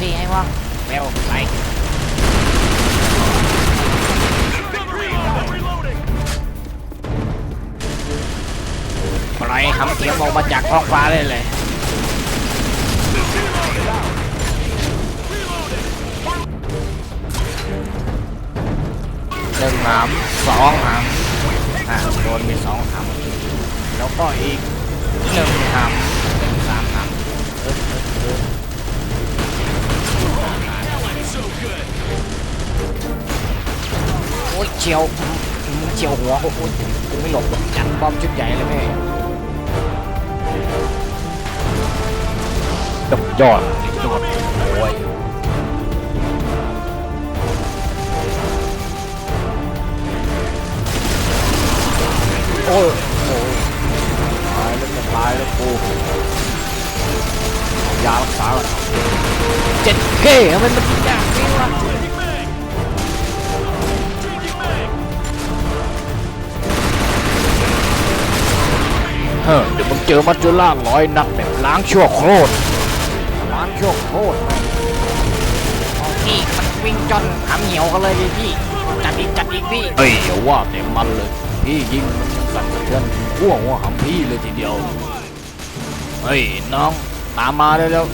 พี่ให้ว่องเร็วไปปล่อยหำเสียงออกมาจากท้องฟ้าเลยเลยหนึ่งหำสองหำอะโดนไปสองหำแล้วก็อีกหนึ่งหำเป็นสาม ฉียวมึงเฉียวหัวโอ้ยกูไม่หลบหรอกจัดบอมชุดใหญ่เลยแม่กับยอดโดดโอ้ยโอ้ยโอ้ยตายแล้วจะตายแล้วกูเอายารักษาก่อนเจ็ดเก้ทำไมมันยากนี่วะ เฮ้อเดี๋ยวมึงเจอมัจจุราชร้อยนัดแบบล้างชั่วโคตรล้างชั่วโคตรเอาพี่มันวิ่งจนหำเหี่ยวกันเลยดิพี่จัดอีกจัดอีกพี่เฮ้ยอย่าว่าแต่มันเลย พี่ยิงมันยังสั่นสะเทือนหัวหัวหำพี่เลยทีเดียวเฮ้ยน้องตามมาได้แล้ว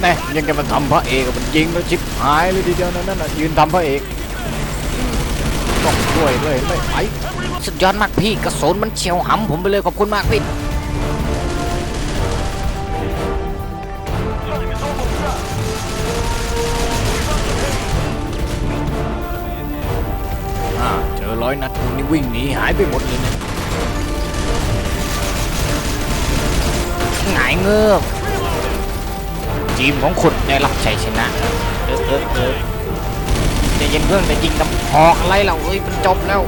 แน่ยังจะมาทำพระเอกอะมันยิงแล้วชิบหายเลยทีเดียวนั่นน่ะยืนทำพระเอกต้องช่วยเลยไม่ไหว สุดยอดมากพี่กระสุนมันเฉียวหำผมไปเลยขอบคุณมากพี่เจอร้อยนัดนี่วิ่งหนีหายไปหมดเลยเนี่ยหงายเงือกทีมของคุณได้รับชัยชนะ เออเออเออจะเย็นเพื่อนแต่ยิงน้ำหอกอะไรเราเอ้ยมันจบแล้ว